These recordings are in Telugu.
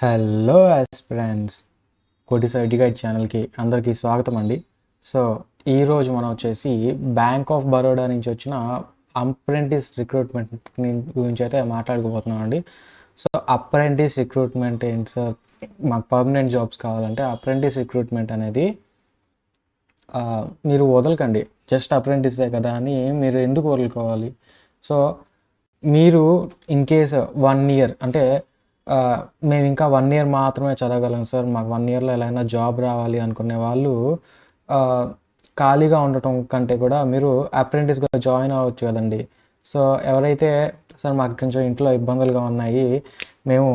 హలో ఆస్పిరెంట్స్ కోటి సర్టిఫికేట్ ఛానల్కి అందరికీ స్వాగతం అండి. సో ఈరోజు మనం వచ్చేసి బ్యాంక్ ఆఫ్ బరోడా నుంచి వచ్చిన అప్రెంటిస్ రిక్రూట్మెంట్ గురించి అయితే మాట్లాడుకోబోతున్నాం అండి. సో అప్రెంటిస్ రిక్రూట్మెంట్ ఏంటి సార్? మాకు పర్మనెంట్ జాబ్స్ కావాలంటే అప్రెంటిస్ రిక్రూట్మెంట్ అనేది మీరు వదలకండి. జస్ట్ అప్రెంటిసే కదా అని మీరు ఎందుకు వదులుకోవాలి? సో మీరు ఇన్ కేస్ వన్ ఇయర్ అంటే మేము ఇంకా వన్ ఇయర్ మాత్రమే చదవగలం సార్. మాకు వన్ ఇయర్లో ఎలా అయినా జాబ్ రావాలి అనుకునే వాళ్ళు ఖాళీగా ఉండటం కంటే కూడా మీరు అప్రెంటిస్గా జాయిన్ అవ్వచ్చు కదండి. సో ఎవరైతే సార్ మాకు కొంచెం ఇంట్లో ఇబ్బందులుగా ఉన్నాయి మేము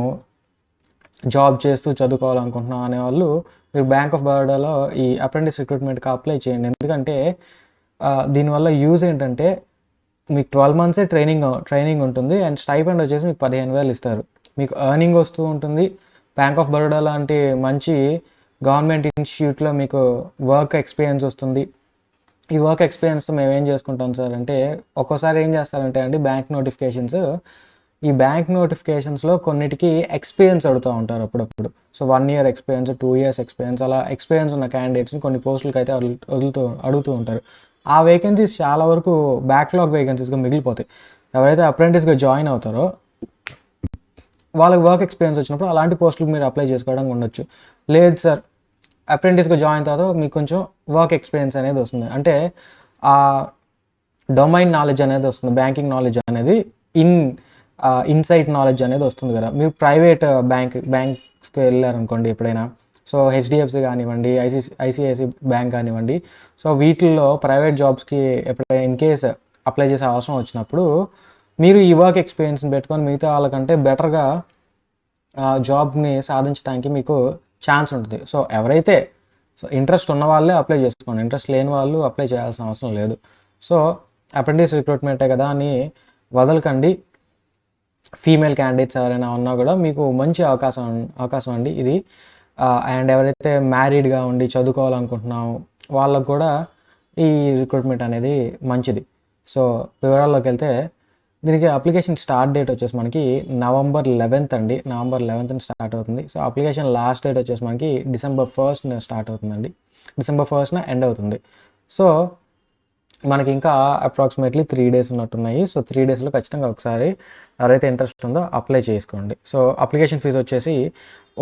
జాబ్ చేస్తూ చదువుకోవాలనుకుంటున్నాం అనే వాళ్ళు మీరు బ్యాంక్ ఆఫ్ బరోడాలో ఈ అప్రెంటిస్ రిక్రూట్మెంట్కి అప్లై చేయండి. ఎందుకంటే దీనివల్ల యూజ్ ఏంటంటే మీకు ట్వెల్వ్ మంత్సే ట్రైనింగ్ ట్రైనింగ్ ఉంటుంది అండ్ స్టైపెండ్ వచ్చేసి మీకు పదిహేను వేలు ఇస్తారు. మీకు ఎర్నింగ్ వస్తూ ఉంటుంది. బ్యాంక్ ఆఫ్ బరోడా లాంటి మంచి గవర్నమెంట్ ఇన్స్టిట్యూట్లో మీకు వర్క్ ఎక్స్పీరియన్స్ వస్తుంది. ఈ వర్క్ ఎక్స్పీరియన్స్తో మేము ఏం చేసుకుంటాం సార్ అంటే ఒక్కోసారి ఏం చేస్తారంటే అండి బ్యాంక్ నోటిఫికేషన్స్ ఈ బ్యాంక్ నోటిఫికేషన్స్లో కొన్నిటికి ఎక్స్పీరియన్స్ అడుగుతూ ఉంటారు అప్పుడప్పుడు. So one year experience two years experience అలా ఎక్స్పీరియన్స్ ఉన్న క్యాండిడేట్స్ని కొన్ని పోస్టులకి అయితే వదులుతూ అడుగుతూ ఉంటారు. ఆ వేకెన్సీస్ చాలా వరకు బ్యాక్లాగ్ వేకెన్సీస్గా మిగిలిపోతాయి. ఎవరైతే అప్రెంటిస్గా జాయిన్ అవుతారో వాళ్ళకి వర్క్ ఎక్స్పీరియన్స్ వచ్చినప్పుడు అలాంటి పోస్టులకు మీరు అప్లై చేసుకోవడం ఉండొచ్చు. లేదు సార్ అప్రెంటిస్గా జాయిన్ తర్వాత మీకు కొంచెం వర్క్ ఎక్స్పీరియన్స్ అనేది వస్తుంది. అంటే ఆ డొమైన్ నాలెడ్జ్ అనేది వస్తుంది బ్యాంకింగ్ నాలెడ్జ్ అనేది ఇన్ ఇన్సైట్ నాలెడ్జ్ అనేది వస్తుంది కదా. మీరు ప్రైవేట్ బ్యాంక్ బ్యాంక్స్కి వెళ్ళారనుకోండి ఎప్పుడైనా సో హెచ్డిఎఫ్సి కానివ్వండి ఐసిసి ఐసిఐసి బ్యాంక్ కానివ్వండి సో వీటిల్లో ప్రైవేట్ జాబ్స్కి ఎప్పుడైనా ఇన్ కేస్ అప్లై చేసే అవసరం వచ్చినప్పుడు మీరు ఈ వర్క్ ఎక్స్పీరియన్స్ని పెట్టుకొని మిగతా వాళ్ళకంటే బెటర్గా జాబ్ని సాధించడానికి మీకు ఛాన్స్ ఉంటుంది. సో ఎవరైతే సో ఇంట్రెస్ట్ ఉన్న వాళ్ళే అప్లై చేసుకోండి. ఇంట్రెస్ట్ లేని వాళ్ళు అప్లై చేయాల్సిన అవసరం లేదు. సో అప్రెంటిస్ రిక్రూట్మెంటే కదా అని వదలకండి. ఫీమేల్ క్యాండిడేట్స్ ఎవరైనా ఉన్నా కూడా మీకు మంచి అవకాశం అవకాశం అండి ఇది. అండ్ ఎవరైతే మ్యారీడ్గా ఉండి చదువుకోవాలనుకుంటున్నాం వాళ్ళకు కూడా ఈ రిక్రూట్మెంట్ అనేది మంచిది. సో వివరాల్లోకి వెళ్తే దీనికి అప్లికేషన్ స్టార్ట్ డేట్ వచ్చేసి మనకి నవంబర్ లెవెన్త్ అండి. నవంబర్ లెవెన్త్ స్టార్ట్ అవుతుంది. సో అప్లికేషన్ లాస్ట్ డేట్ వచ్చేసి మనకి డిసెంబర్ ఫస్ట్ స్టార్ట్ అవుతుందండి. డిసెంబర్ ఫస్ట్న ఎండ్ అవుతుంది. సో మనకి ఇంకా అప్రాక్సిమేట్లీ త్రీ డేస్ ఉన్నట్టున్నాయి. సో త్రీ డేస్లో ఖచ్చితంగా ఒకసారి ఎవరైతే ఇంట్రెస్ట్ ఉందో అప్లై చేసుకోండి. సో అప్లికేషన్ ఫీజు వచ్చేసి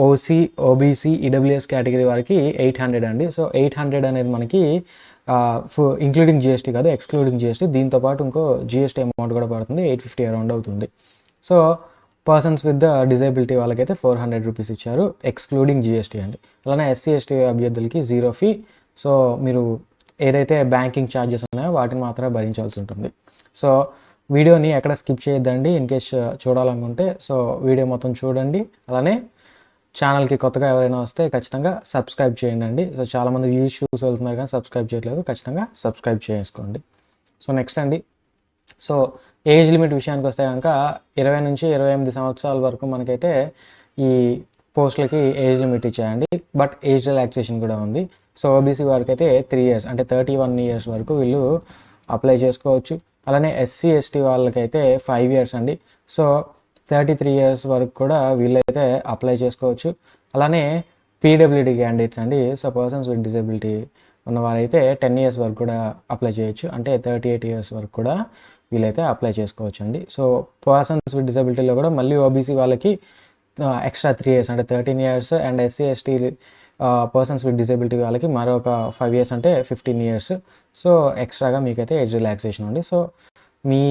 ఓసీ ఓబీసీ ఈడబ్ల్యూఎస్ కేటగిరీ వారికి ఎయిట్ హండ్రెడ్ అండి. సో ఎయిట్ హండ్రెడ్ అనేది మనకి ఇంక్లూడింగ్ జిఎస్టీ కాదు ఎక్స్క్లూడింగ్ జిఎస్టీ దీంతో పాటు ఇంకో జిఎస్టీ అమౌంట్ కూడా పడుతుంది ఎయిట్ ఫిఫ్టీ అరౌండ్ అవుతుంది. So persons with the disability వాళ్ళకైతే ఫోర్ హండ్రెడ్ రూపీస్ ఇచ్చారు ఎక్స్క్లూడింగ్ జిఎస్టీ అండి. అలానే ఎస్సీ ఎస్టీ అభ్యర్థులకి జీరో ఫీ సో మీరు ఏదైతే బ్యాంకింగ్ ఛార్జెస్ ఉన్నాయో వాటిని మాత్రమే భరించాల్సి ఉంటుంది. సో వీడియోని ఎక్కడ స్కిప్ చేయొద్దండి ఇన్ కేస్ చూడాలనుకుంటే. సో వీడియో మొత్తం చూడండి. అలానే ఛానల్కి కొత్తగా ఎవరైనా వస్తే ఖచ్చితంగా సబ్స్క్రైబ్ చేయండి. అండి సో చాలామంది వ్యూస్ చూసి వెళ్తున్నారు కానీ సబ్స్క్రైబ్ చేయట్లేదు. ఖచ్చితంగా సబ్స్క్రైబ్ చేసుకోండి. సో నెక్స్ట్ అండి. సో ఏజ్ లిమిట్ విషయానికి వస్తే కనుక ఇరవై నుంచి ఇరవై ఎనిమిది సంవత్సరాల వరకు మనకైతే ఈ పోస్టులకి ఏజ్ లిమిట్ ఇచ్చాయండి. బట్ ఏజ్ రిలాక్సేషన్ కూడా ఉంది. సో ఓబీసీ వారికి అయితే త్రీ ఇయర్స్ అంటే థర్టీ వన్ ఇయర్స్ వరకు వీళ్ళు అప్లై చేసుకోవచ్చు. అలానే ఎస్సీ ఎస్టీ వాళ్ళకైతే ఫైవ్ ఇయర్స్ అండి. సో థర్టీ త్రీ ఇయర్స్ వరకు కూడా వీళ్ళైతే అప్లై చేసుకోవచ్చు. అలానే పీడబ్ల్యూడి క్యాండిడేట్స్ అండి సో పర్సన్స్ విత్ డిజబిలిటీ ఉన్నవారైతే టెన్ ఇయర్స్ వరకు కూడా అప్లై చేయొచ్చు. అంటే థర్టీ ఎయిట్ ఇయర్స్ వరకు కూడా వీళ్ళైతే అప్లై చేసుకోవచ్చు అండి సో పర్సన్స్ విత్ డిజబిలిటీలో కూడా మళ్ళీ ఓబీసీ వాళ్ళకి ఎక్స్ట్రా త్రీ ఇయర్స్ అంటే thirteen years and SC ST persons with disability వాళ్ళకి మరొక ఫైవ్ ఇయర్స్ అంటే ఫిఫ్టీన్ ఇయర్స్. సో ఎక్స్ట్రాగా మీకైతే ఏజ్ రిలాక్సేషన్ ఉంది సో మీ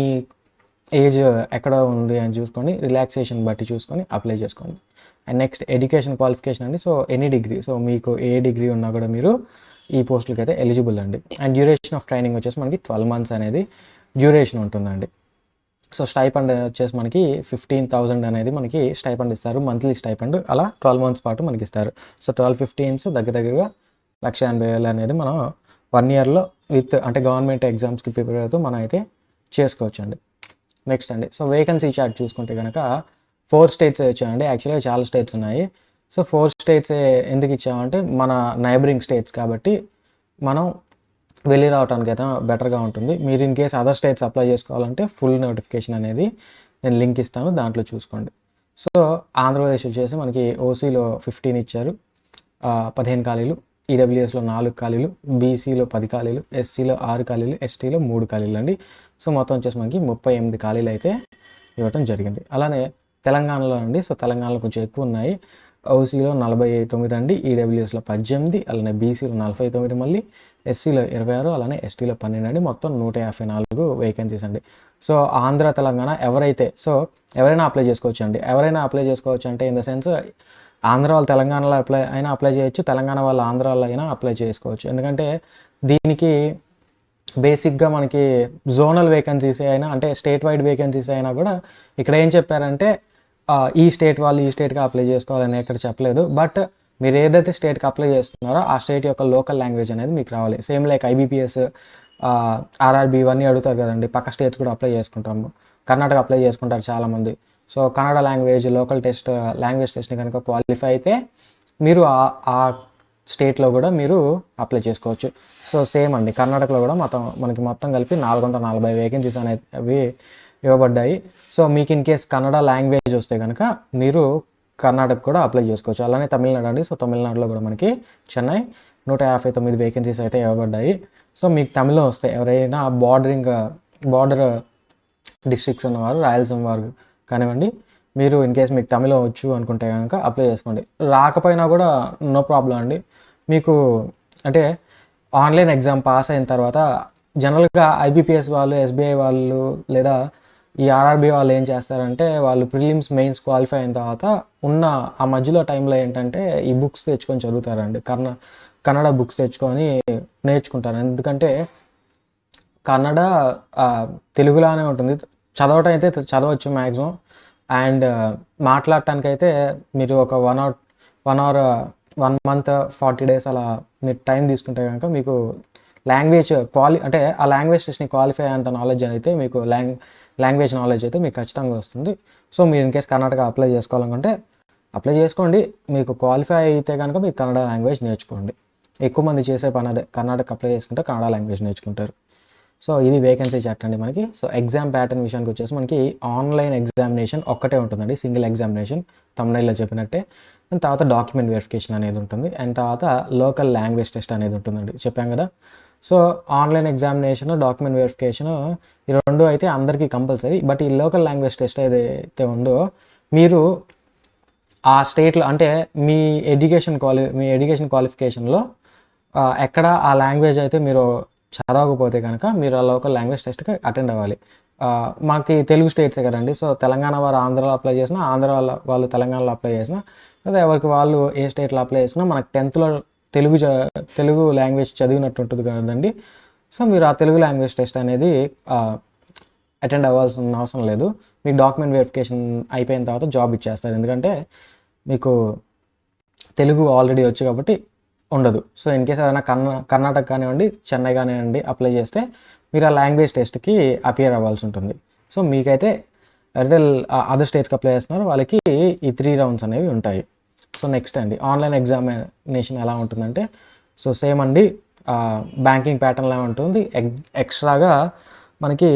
ఏజ్ ఎక్కడ ఉంది అని చూసుకొని రిలాక్సేషన్ బట్టి చూసుకొని అప్లై చేసుకోండి. అండ్ నెక్స్ట్ ఎడ్యుకేషన్ క్వాలిఫికేషన్ అండి. సో ఎనీ డిగ్రీ సో మీకు ఏ డిగ్రీ ఉన్నా కూడా మీరు ఈ పోస్టులకి అయితే ఎలిజిబుల్ అండి. అండ్ డ్యూరేషన్ ఆఫ్ ట్రైనింగ్ వచ్చేసి మనకి ట్వెల్వ్ మంత్స్ అనేది డ్యూరేషన్ ఉంటుందండి. సో స్టైపండ్ వచ్చేసి మనకి ఫిఫ్టీన్ థౌజండ్ అనేది మనకి స్టైపండ్ ఇస్తారు. మంత్లీ స్టైపండ్ అలా ట్వెల్వ్ మంత్స్ పాటు మనకి ఇస్తారు. సో ట్వెల్వ్ ఫిఫ్టీన్స్ దగ్గర దగ్గరగా లక్ష ఎనభై వేలు అనేది మనం వన్ ఇయర్లో విత్ అంటే గవర్నమెంట్ ఎగ్జామ్స్కి ప్రిపేర్ అవుతూ మనం అయితే చేసుకోవచ్చు అండి నెక్స్ట్ అండి. సో వేకెన్సీ చార్ట్ చూసుకుంటే కనుక ఫోర్ స్టేట్స్ ఇచ్చామండి యాక్చువల్గా చాలా స్టేట్స్ ఉన్నాయి. సో ఫోర్ స్టేట్స్ ఎందుకు ఇచ్చామంటే మన నైబరింగ్ స్టేట్స్ కాబట్టి మనం వెళ్ళి రావడానికి అయితే బెటర్గా ఉంటుంది. మీరు in case other states apply చేసుకోవాలంటే ఫుల్ నోటిఫికేషన్ అనేది నేను లింక్ ఇస్తాను దాంట్లో చూసుకోండి. సో ఆంధ్రప్రదేశ్ వచ్చేసి మనకి ఓసీలో ఫిఫ్టీన్ ఇచ్చారు. పదిహేను ఖాళీలు. ఈడబ్ల్యూఎస్లో నాలుగు ఖాళీలు బీసీలో పది ఖాళీలు ఎస్సీలో ఆరు ఖాళీలు ఎస్టీలో మూడు ఖాళీలు అండి. సో మొత్తం వచ్చేసి మనకి ముప్పై ఎనిమిది ఖాళీలు అయితే ఇవ్వటం జరిగింది. అలానే తెలంగాణలో అండి సో తెలంగాణలో కొంచెం ఎక్కువ ఉన్నాయి. ఓసీలో నలభై తొమ్మిది అండి ఈడబ్ల్యూఎస్లో పద్దెనిమిది అలానే బీసీలో నలభై తొమ్మిది మళ్ళీ ఎస్సీలో ఇరవై ఆరు అలానే ఎస్టీలో పన్నెండు అండి. మొత్తం నూట యాభై నాలుగు వేకెన్సీస్ అండి. సో ఆంధ్ర తెలంగాణ ఎవరైతే సో ఎవరైనా అప్లై చేసుకోవచ్చు అండి. ఎవరైనా అప్లై చేసుకోవచ్చు అంటే ఇన్ ద సెన్స్ ఆంధ్ర వాళ్ళు తెలంగాణలో అప్లై అయినా అప్లై చేయొచ్చు. తెలంగాణ వాళ్ళు ఆంధ్రాలో అయినా అప్లై చేసుకోవచ్చు. ఎందుకంటే దీనికి బేసిక్గా మనకి జోనల్ వేకెన్సీస్ అయినా అంటే స్టేట్ వైడ్ వేకెన్సీస్ అయినా కూడా ఇక్కడ ఏం చెప్పారంటే ఈ స్టేట్ వాళ్ళు ఈ స్టేట్గా అప్లై చేసుకోవాలని ఎక్కడ చెప్పలేదు. బట్ మీరు ఏదైతే స్టేట్కి అప్లై చేస్తున్నారో ఆ స్టేట్ యొక్క లోకల్ లాంగ్వేజ్ అనేది మీకు రావాలి. సేమ్ లైక్ ఐబీపీఎస్ ఆర్ఆర్బి ఇవన్నీ అడుగుతారు కదండి. పక్క స్టేట్స్ కూడా అప్లై చేసుకుంటాము. కర్ణాటక అప్లై చేసుకుంటారు చాలామంది. So Kannada language local test language టెస్ట్ని కనుక క్వాలిఫై అయితే మీరు ఆ- ఆ స్టేట్లో కూడా మీరు అప్లై చేసుకోవచ్చు. సో సేమ్ అండి కర్ణాటకలో కూడా మొత్తం మనకి మొత్తం కలిపి నాలుగు వందల నలభై వేకెన్సీస్ అనేది అవి ఇవ్వబడ్డాయి. సో మీకు ఇన్ కేస్ కన్నడ లాంగ్వేజ్ వస్తే కనుక మీరు కర్ణాటక కూడా అప్లై చేసుకోవచ్చు. అలానే తమిళనాడు అండి సో తమిళనాడులో కూడా మనకి చెన్నై నూట యాభై తొమ్మిది వేకెన్సీస్ అయితే ఇవ్వబడ్డాయి. సో మీకు తమిళం వస్తే ఎవరైనా బార్డరింగ్ బార్డర్ డిస్ట్రిక్ట్స్ ఉన్నవారు రాయలసీమ వారు కానివ్వండి మీరు ఇన్ కేస్ మీకు తమిళం వచ్చు అనుకుంటే కనుక అప్లై చేసుకోండి. రాకపోయినా కూడా నో ప్రాబ్లం అండి. మీకు అంటే ఆన్లైన్ ఎగ్జామ్ పాస్ అయిన తర్వాత జనరల్గా ఐబీపీఎస్ వాళ్ళు ఎస్బీఐ వాళ్ళు లేదా ఈ ఆర్ఆర్బి వాళ్ళు ఏం చేస్తారంటే వాళ్ళు ప్రిలిమ్స్ మెయిన్స్ క్వాలిఫై అయిన తర్వాత ఉన్న ఆ మధ్యలో టైంలో ఏంటంటే ఈ బుక్స్ తెచ్చుకొని చదువుతారండి. కన్న కన్నడ బుక్స్ తెచ్చుకొని నేర్చుకుంటారు. ఎందుకంటే కన్నడ తెలుగులానే ఉంటుంది. చదవటం అయితే చదవచ్చు మ్యాక్సిమం అండ్ మాట్లాడటానికి అయితే మీరు ఒక one hour one hour one month forty days అలా మీరు టైం తీసుకుంటే కనుక మీకు లాంగ్వేజ్ క్వాలి అంటే ఆ లాంగ్వేజ్ టెస్ట్ని క్వాలిఫై అయ్యేంత నాలెడ్జ్ అయితే మీకు లాంగ్ లాంగ్వేజ్ నాలెడ్జ్ అయితే మీకు ఖచ్చితంగా వస్తుంది. సో మీరు ఇన్ కేస్ కర్ణాటక అప్లై చేసుకోవాలనుకుంటే అప్లై చేసుకోండి. మీకు క్వాలిఫై అయితే కనుక మీరు కన్నడ లాంగ్వేజ్ నేర్చుకోండి. ఎక్కువ మంది చేసే పని అదే. కర్ణాటక అప్లై చేసుకుంటే కన్నడ లాంగ్వేజ్ నేర్చుకుంటారు. సో ఇది వేకెన్సీ చార్ట్ అండి మనకి. సో ఎగ్జామ్ ప్యాటర్న్ విషయానికి వచ్చేసి మనకి ఆన్లైన్ ఎగ్జామినేషన్ ఒక్కటే ఉంటుందండి సింగిల్ ఎగ్జామినేషన్ తమిళలో చెప్పినట్టే. అండ్ తర్వాత డాక్యుమెంట్ వెరిఫికేషన్ అనేది ఉంటుంది. అండ్ తర్వాత లోకల్ లాంగ్వేజ్ టెస్ట్ అనేది ఉంటుందండి. చెప్పాం కదా. So online examination document verification ఈ రెండు అయితే అందరికీ కంపల్సరీ బట్ ఈ లోకల్ లాంగ్వేజ్ టెస్ట్ ఏదైతే ఉందో మీరు ఆ స్టేట్లో అంటే మీ ఎడ్యుకేషన్ క్వాలి మీ ఎడ్యుకేషన్ క్వాలిఫికేషన్లో ఎక్కడ ఆ లాంగ్వేజ్ అయితే మీరు చదవకపోతే కనుక మీరు ఆ లోకల్ లాంగ్వేజ్ టెస్ట్కి అటెండ్ అవ్వాలి. మాకు మనకి తెలుగు స్టేట్సే కదండి. సో తెలంగాణ వారు ఆంధ్రాలో అప్లై చేసినా ఆంధ్ర వాళ్ళ వాళ్ళు తెలంగాణలో అప్లై చేసినా లేదా ఎవరికి వాళ్ళు ఏ స్టేట్లో అప్లై చేసినా మనకు టెన్త్లో తెలుగు చ- తెలుగు లాంగ్వేజ్ చదివినట్టు ఉంటుంది కదండి. సో మీరు ఆ తెలుగు లాంగ్వేజ్ టెస్ట్ అనేది అటెండ్ అవ్వాల్సిన అవసరం లేదు. మీ డాక్యుమెంట్ వెరిఫికేషన్ అయిపోయిన తర్వాత జాబ్ ఇచ్చేస్తారు. ఎందుకంటే మీకు తెలుగు ఆల్రెడీ వచ్చు కాబట్టి ఉండదు. సో ఇన్ కేస్ ఏదైనా కర్ణా కర్ణాటక కానివ్వండి చెన్నై కానివ్వండి అప్లై చేస్తే మీరు ఆ లాంగ్వేజ్ టెస్ట్కి అపియర్ అవ్వాల్సి ఉంటుంది. సో మీకైతే అయితే అదర్ స్టేట్స్కి అప్లై చేస్తున్నారో. వాళ్ళకి ఈ త్రీ రౌండ్స్ అనేవి ఉంటాయి. సో నెక్స్ట్ అండి. ఆన్లైన్ ఎగ్జామినేషన్ ఎలా ఉంటుందంటే సో సేమ్ అండి. బ్యాంకింగ్ ప్యాటర్న్లా ఉంటుంది. ఎగ్ ఎక్స్ట్రాగా మనకి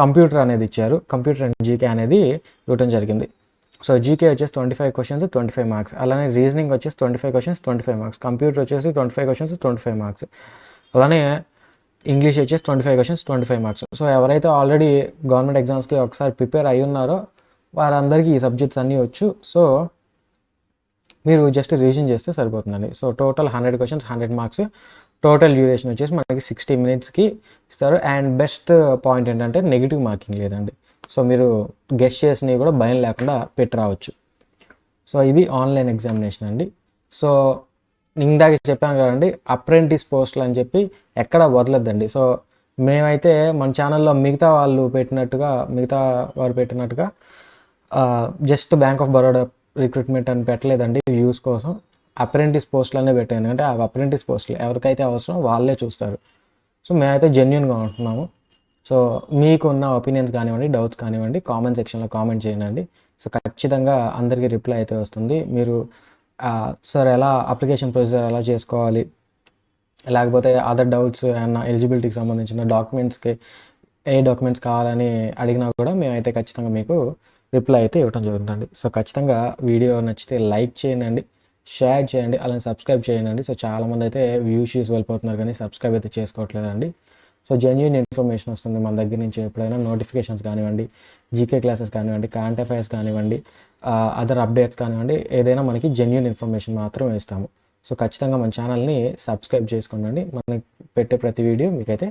కంప్యూటర్ అనేది ఇచ్చారు. కంప్యూటర్ అండ్ జీకే అనేది ఇవ్వడం జరిగింది. సో జీకే వచ్చేసి twenty five questions twenty five marks అలానే రీజనింగ్ వచ్చేసి twenty five questions twenty five marks computer వచ్చేసి twenty five questions twenty five marks అలానే ఇంగ్లీష్ వచ్చేసి twenty five questions twenty five marks so ఎవరైతే ఆల్రెడీ గవర్నమెంట్ ఎగ్జామ్స్కి ఒకసారి ప్రిపేర్ అయి ఉన్నారో వారందరికీ ఈ సబ్జెక్ట్స్ అన్నీ వచ్చు. సో మీరు జస్ట్ రీజన్ చేస్తే సరిపోతుందండి. So total hundred questions hundred marks total duration వచ్చేసి మనకి సిక్స్టీ మినిట్స్కి ఇస్తారు. అండ్ బెస్ట్ పాయింట్ ఏంటంటే నెగిటివ్ మార్కింగ్ లేదండి. సో మీరు గెస్ట్ చేసినవి కూడా భయం లేకుండా పెట్టి రావచ్చు. సో ఇది ఆన్లైన్ ఎగ్జామినేషన్ అండి. సో ఇందాక చెప్పాను కదండి అప్రెంటిస్ పోస్టులు అని చెప్పి ఎక్కడ వదలద్దండి. సో మేమైతే మన ఛానల్లో మిగతా వాళ్ళు పెట్టినట్టుగా మిగతా వారు పెట్టినట్టుగా just bank of Baroda recruitment అని పెట్టలేదండి వ్యూస్ కోసం. అప్రెంటిస్ పోస్టులనే పెట్టాను. ఎందుకంటే అవి అప్రెంటిస్ పోస్టులు ఎవరికైతే అవసరం వాళ్ళే చూస్తారు. సో మేమైతే జెన్యున్గా ఉంటున్నాము. సో మీకున్న ఒపీనియన్స్ కానివ్వండి డౌట్స్ కానివ్వండి కామెంట్ సెక్షన్లో కామెంట్ చేయండి. సో ఖచ్చితంగా అందరికీ రిప్లై అయితే వస్తుంది. మీరు సార్ ఎలా అప్లికేషన్ ప్రొసీజర్ ఎలా చేసుకోవాలి? లేకపోతే అదర్ డౌట్స్ ఏమన్నా ఎలిజిబిలిటీకి సంబంధించిన డాక్యుమెంట్స్కి ఏ డాక్యుమెంట్స్ కావాలని అడిగినా కూడా మేమైతే ఖచ్చితంగా మీకు రిప్లై అయితే ఇవ్వడం జరుగుతుందండి. సో ఖచ్చితంగా వీడియో నచ్చితే లైక్ చేయండి షేర్ చేయండి అలానే సబ్స్క్రైబ్ చేయండి. సో చాలామంది అయితే వ్యూస్ చేసి వెళ్ళిపోతున్నారు కానీ సబ్స్క్రైబ్ అయితే చేసుకోవట్లేదండి. సో జెన్యున్ ఇన్ఫర్మేషన్ వస్తుంది మన దగ్గర నుంచి ఎప్పుడైనా. నోటిఫికేషన్స్ కానివ్వండి జీకే క్లాసెస్ కానివ్వండి కరెంట్ అఫైర్స్ కానివ్వండి అదర్ అప్డేట్స్ కానివ్వండి ఏదైనా మనకి జెన్యున్ ఇన్ఫర్మేషన్ మాత్రం ఇస్తాము. సో ఖచ్చితంగా మన ఛానల్ని సబ్స్క్రైబ్ చేసుకోండి. మనకి పెట్టే ప్రతి వీడియో మీకైతే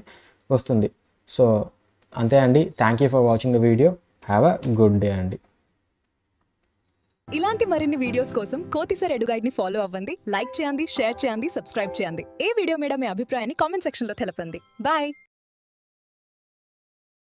వస్తుంది. సో అంతే అండి. Thank you for watching the video have a good day అండి. ఇలాంటి మరిన్ని వీడియోస్ కోసం కోతిసర్ ఎడుగైడ్ని ఫాలో అవ్వండి. లైక్ చేయండి షేర్ చేయండి సబ్స్క్రైబ్ చేయండి. ఏ వీడియో మీద మీ అభిప్రాయాన్ని కామెంట్ సెక్షన్లో తెలపండి. బాయ్